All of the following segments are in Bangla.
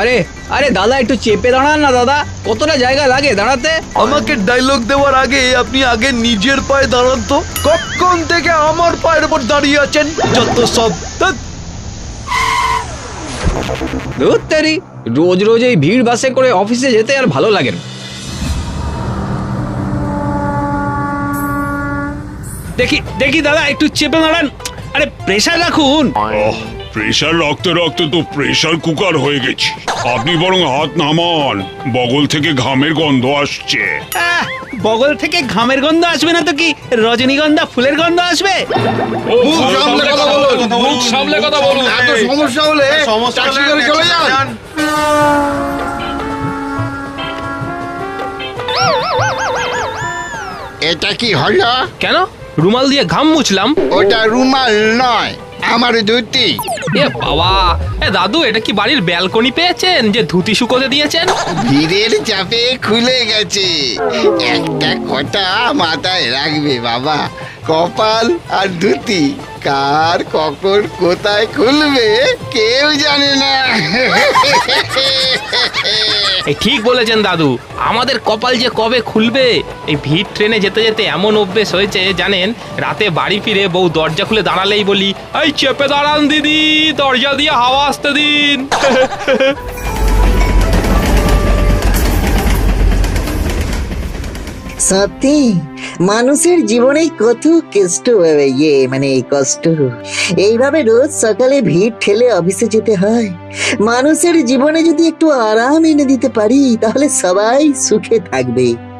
আরে আরে দাদা একটু চেপে দাঁড়ান না দাদা। কতটা জায়গা লাগে দাঁড়াতে? আমাকে ডায়লগ দেওয়ার আগে আপনি আগে নিজের পায়ে দাঁড়ান তো। কখন থেকে আমার পায়ের উপর দাঁড়িয়ে আছেন? যত সব। ধুত্তেরি রোজ রোজ এই ভিড় বাসে করে অফিসে যেতে আর ভালো লাগে না। দেখি দেখি দাদা একটু চেপে দাঁড়ান। আরে প্রেসার রাখুন। ওহ প্রেশার রাখতে রাখতে তো প্রেশার কুকার হয়ে গেছি। আপনি বরং হাত নামান বগল থেকে ঘামের গন্ধ আসছে। আহ, বগল থেকে ঘামের গন্ধ আসবে না তো কি? রজনীগন্ধা ফুলের গন্ধ আসবে? মুখ সামলে কথা বলুন। মুখ সামলে কথা বলুন। এত সমস্যা হলে ট্যাক্সি করে চলে যান। এটা কি হলো? কেন? রুমাল দিয়ে ঘাম মুছলাম। ওটা রুমাল নয় আমার ধুতি। এ বাবা। এ দাদু, এটা কি বাড়ির ব্যালকনি পেয়েছেন যে ধুতি শুকোতে দিয়েছেন? ভিড়ের চাপে খুলে গেছে। একটা কথা মাথায় রাখবে বাবা। কপাল আর ধুতি। কার কখন কোথায় খুলবে কেউ জানে না। এই ঠিক বলেছেন দাদু। আমাদের কপাল যে কবে খুলবে? এই ভিড় ট্রেনে যেতে যেতে এমন অভ্যেস হয়েছে জানেন? রাতে বাড়ি ফিরে বউ দরজা খুলে দাঁড়ালেই বলি এই চেপে দাঁড়ান দিদি দরজা দিয়ে হাওয়া আসতে দিন। সত্যি? মানুষের জীবনে কত কষ্ট ইয়ে মানে কষ্ট। এইভাবে রোজ সকালে ভিড় ঠেলে অফিসে যেতে হয়। মানুষের জীবনে যদি একটু আরাম এনে দিতে পারি, তাহলে সবাই সুখে থাকবে।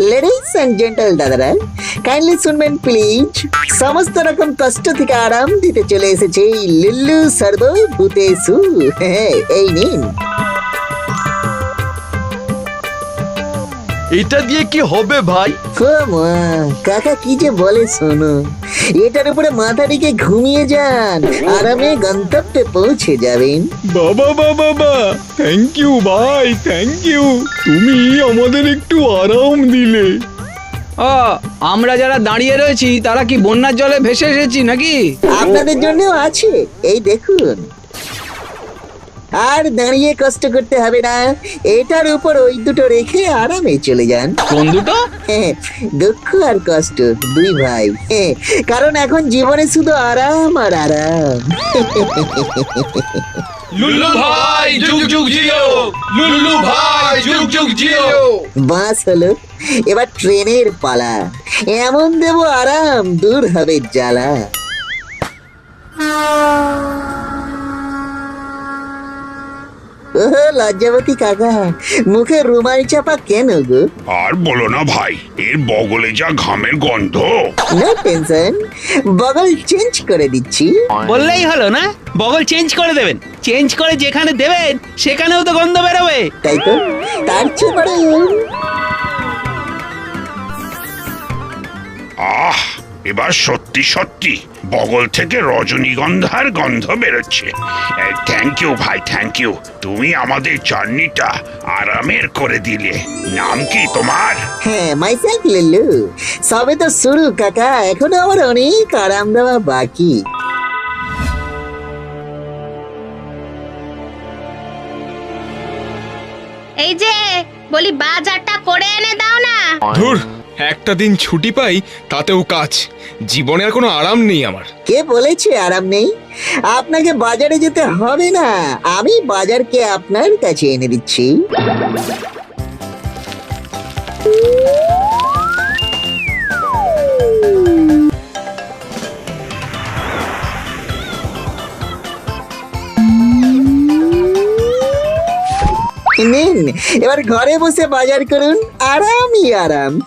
লেডিস অ্যান্ড জেন্টাল দাদারা কাইন্ডলি শুনবেন প্লিজ সমস্ত রকম কষ্ট থেকে আরাম দিতে চলে এসেছে এই লিল্লু সর্বভূতেষু হ্যাঁ, এই নিন এটা দিয়ে কি হবে ভাই? ও মা কাকা কি যে বলে শোনো। এটার উপরে মাথা রেখে ঘুমিয়ে যান আরামে গন্তব্যে পৌঁছে যাবেন। বাবা বাবা বা থ্যাংক ইউ ভাই থ্যাংক ইউ তুমি আমাদের একটু আরাম দিলে। ও আমরা যারা দাঁড়িয়ে রয়েছি তারা কি বন্যার জলে ভেসে এসেছি নাকি? আপনাদের জন্যও আছে এই দেখুন। আর দাঁড়িয়ে কষ্ট করতে হবে না। এটার উপর ওই দুটো রেখে আরামে চলে যান। কোন দুটো? হ্যাঁ, দুঃখ আর কষ্ট দুই ভাই। হ্যাঁ, কারণ এখন জীবনে শুধু আরাম আর আরাম। লুল্লু ভাই যুগ যুগ জিও। লুল্লু ভাই যুগ যুগ জিও। বাস হলো এবার ট্রেনের পালা। এমন দেব আরাম দূর হবে জ্বালা। লজ্জাবতী কাকা মুখে রুমাল চাপা কেন গো? আর বলো না ভাই এর বগলে যা ঘামের গন্ধ। নো টেনশন বগল চেঞ্জ করে দিচ্ছি। বললেই হলো না? বগল চেঞ্জ করে দেবেন। চেঞ্জ করে যেখানে দেবেন সেখানেও তো গন্ধ বেরোবে। তাই তো তার চেয়ে বরং এবার সত্যি সত্যি বগল থেকে রজনীগন্ধার গন্ধ বেরোচ্ছে। থ্যাংক ইউ ভাই থ্যাংক ইউ তুমি আমাদের জার্নিটা আরামের করে দিলে। নাম কি তোমার? হ্যাঁ মাইসেলফ লিল্লু। সবে তো শুরু কাকা। এখনও আমার অনেক আরাম দেওয়া বাকি। এই যে বলি বাজারটা করে এনে দাও না। ধুর একটা দিন ছুটি পাই, তাতেও কাজ। জীবনে আর কোনো আরাম নেই আমার। কে বলেছে আরাম নেই? আপনাকে বাজারে যেতে হবে না। আমি বাজারকে আপনার কাছে এনে দিচ্ছি। নিন, এবার ঘরে বসে বাজার করুন। আরামই আরাম।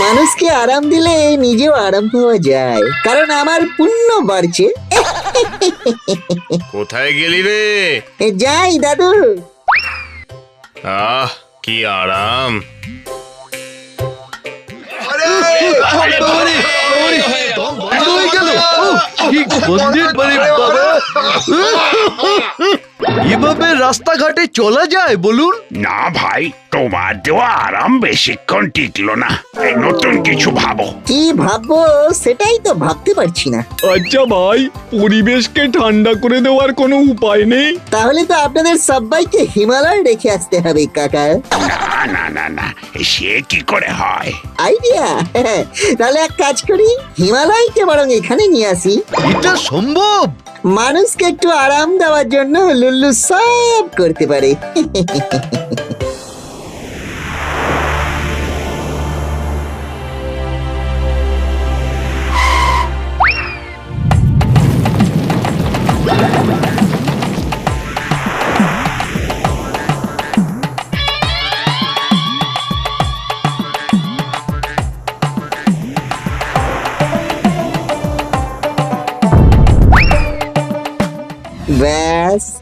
মানুষকে আরাম দিলে নিজেও আরাম পাওয়া যায় কারণ আমার পুণ্য বাড়ছে। কোথায় গেলি রে? যাই দাদু। আহ কি আরাম। কি বন্দির বাড়ি বাবা রাস্তাঘাটে চলা যায় বলুন? না ভাই তোমার দেওয়া আরাম বেশিক্ষণ টিকলো না। এই নতুন কিছু ভাবো। কি ভাববো সেটাই তো ভাবতে পারছি না। আচ্ছা ভাই পরিবেশকে ঠান্ডা করে দেওয়ার কোনো উপায় নেই? তাহলে তো আপনাদের সবাইকে হিমালয় রেখে আসতে হবে কাকা। না না না না সে কি করে হয়? আইডিয়া। তাহলে এক কাজ করি হিমালয়কে বরং এখানে নিয়ে আসি। এটা সম্ভব? মানুষকে একটু আরাম দেওয়ার জন্য লুল্লু সব করতে পারে।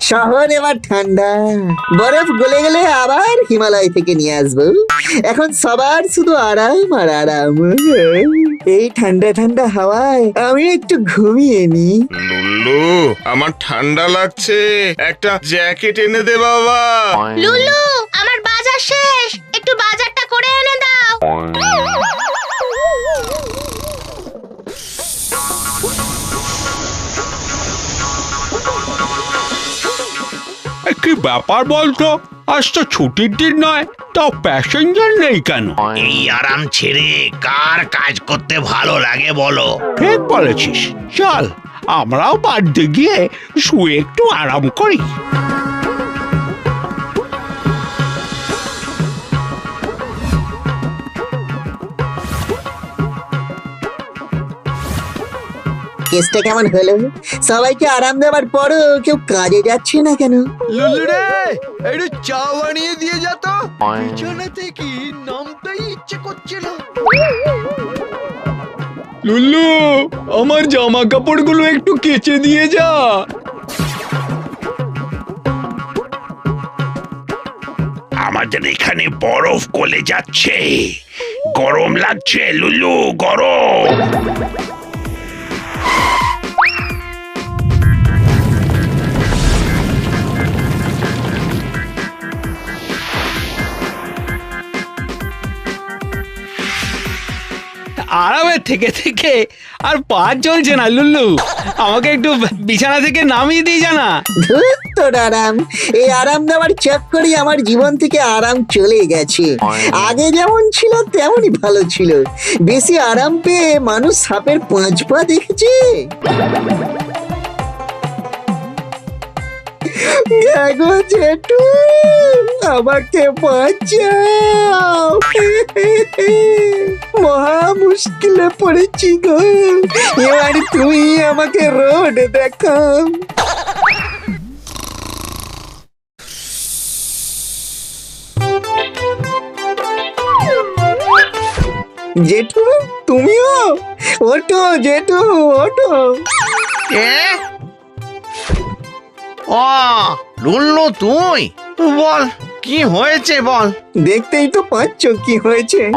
শহর এবার ঠান্ডা। বরফ গলে গেলে আবার হিমালয় থেকে নিয়ে আসব। এখন সবার শুধু আরাম আর আরাম। এই ঠান্ডা ঠান্ডা হাওয়ায় আমি একটু ঘুমিয়ে নি লুল্লু আমার ঠান্ডা লাগছে। একটা জ্যাকেট এনে দে বাবা। লুলু আমার বাজার শেষ। একটু বাজারটা করে এনে দাও। কি ব্যাপার বলতো? আজ তো ছুটির দিন নয় তাও প্যাসেঞ্জার নেই কেন? এই আরাম ছেড়ে কার কাজ করতে ভালো লাগে বলো? ঠিক বলেছিস চল আমরাও বাড়িতে গিয়ে শুয়ে একটু আরাম করি। কেসটা কেমন হলো? সবাইকে আরাম দেওয়ার পরও কেউ কাজে যাচ্ছে না কেন? লুলু রে একটু চা বানিয়ে দিয়ে যা তো। বিছানা থেকে নামতেই ইচ্ছে করছিল লুল্লু আমার জামা কাপড়গুলো একটু কেচে দিয়ে যা। আমাদের এখানে বরফ গলে যাচ্ছে। গরম লাগছে লুলু গরম। আরামে থেকে থেকে আর পা চলছে না, লুল্লু। আমাকে একটু বিছানা থেকে নামিয়ে দিয়ে জানা ধুর তোর আরাম। এই আরাম দেওয়ার চক্করই আমার জীবন থেকে আরাম চলে গেছে। আগে যেমন ছিল, তেমনই ভালো ছিল। বেশি আরাম পেয়ে মানুষ সাপের পাঁচ পা দেখেছে। গো জেঠু, আমাকে বাঁচাও। মহা মুশকিলে পড়েছি গো। এবার তুই আমাকে রোড দেখাও। জেঠু, তুমিও? ওঠো জেঠু, ওঠো। ও লুল্লু তুই? বল কি হয়েছে বল? দেখতেই তো পাচ্ছ কি হয়েছে।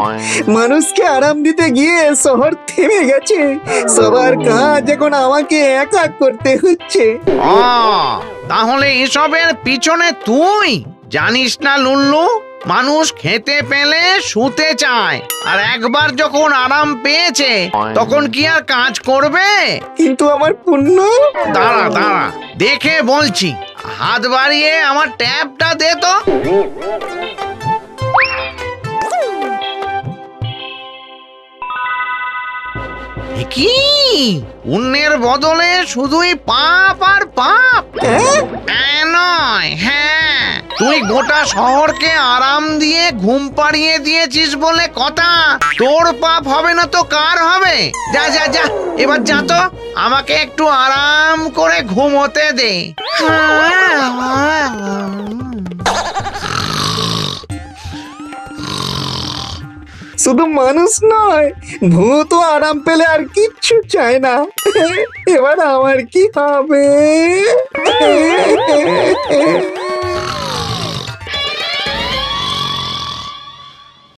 মানুষকে আরাম দিতে গিয়ে শহর থেমে গেছে। সবার কাজ এখন আমাকে একা করতে হচ্ছে। ও তাহলে এসবের পিছনে তুই? জানিস না লুল্লু? মানুষ খেতে পেলে শুতে চায়। আর একবার যখন আরাম পেয়েছে তখন কি আর কাজ করবে? কিন্তু আমার পুণ্য? দাঁড়া দাঁড়া দেখে বলছি। হাত বাড়িয়ে আমার ট্যাপটা দে তো। কি পুণ্যের বদলে শুধুই পাপ আর পাপ? তুই গোটা শহরকে আরাম দিয়ে ঘুম পাড়িয়ে দিয়েছিস বলে কথা। তোর পাপ হবে না তো কার হবে? যা যা যা, এবার যা তো, আমাকে একটু আরাম করে ঘুমোতে দে। শুধু মানুষ নয়, ভূত আরাম পেলে আর কিচ্ছু চায় না। এবার আমার কি হবে?